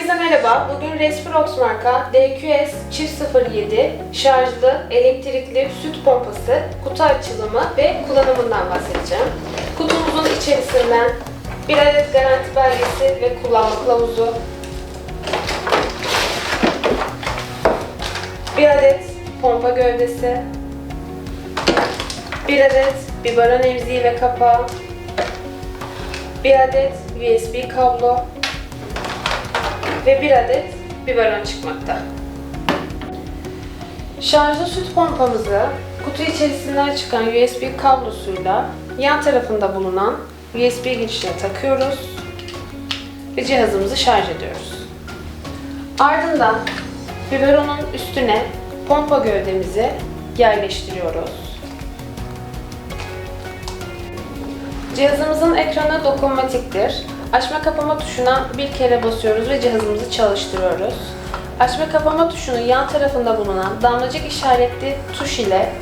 Herkese merhaba. Bugün Resprox marka DQS çift 07 şarjlı elektrikli süt pompası kutu açılımı ve kullanımından bahsedeceğim. Kutumuzun içerisinden bir adet garanti belgesi ve kullanma kılavuzu, bir adet pompa gövdesi, bir adet biberon emziği ve kapağı, bir adet USB kablo, ve bir adet biberon çıkmakta. Şarjlı süt pompamızı kutu içerisinden çıkan USB kablosuyla yan tarafında bulunan USB girişine takıyoruz ve cihazımızı şarj ediyoruz. Ardından biberonun üstüne pompa gövdemizi yerleştiriyoruz. Cihazımızın ekranı dokunmatiktir. Açma kapama tuşuna bir kere basıyoruz ve cihazımızı çalıştırıyoruz. Açma kapama tuşunun yan tarafında bulunan damlacık işaretli tuş ile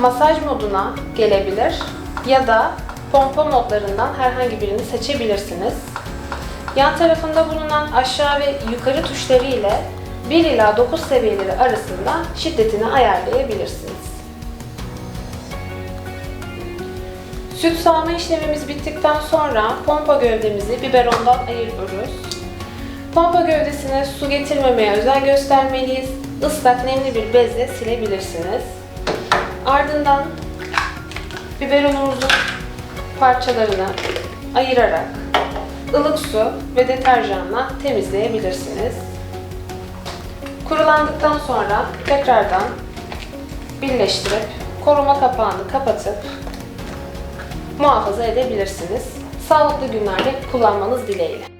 masaj moduna gelebilir ya da pompa modlarından herhangi birini seçebilirsiniz. Yan tarafında bulunan aşağı ve yukarı tuşları ile 1 ila 9 seviyeleri arasında şiddetini ayarlayabilirsiniz. Süt sağma işlemimiz bittikten sonra pompa gövdemizi biberondan ayırıyoruz. Pompa gövdesine su getirmemeye özen göstermeliyiz. Islak nemli bir bezle silebilirsiniz. Ardından biberonumuzun parçalarını ayırarak ılık su ve deterjanla temizleyebilirsiniz. Kurulandıktan sonra tekrardan birleştirip koruma kapağını kapatıp muhafaza edebilirsiniz. Sağlıklı günlerde kullanmanız dileğiyle.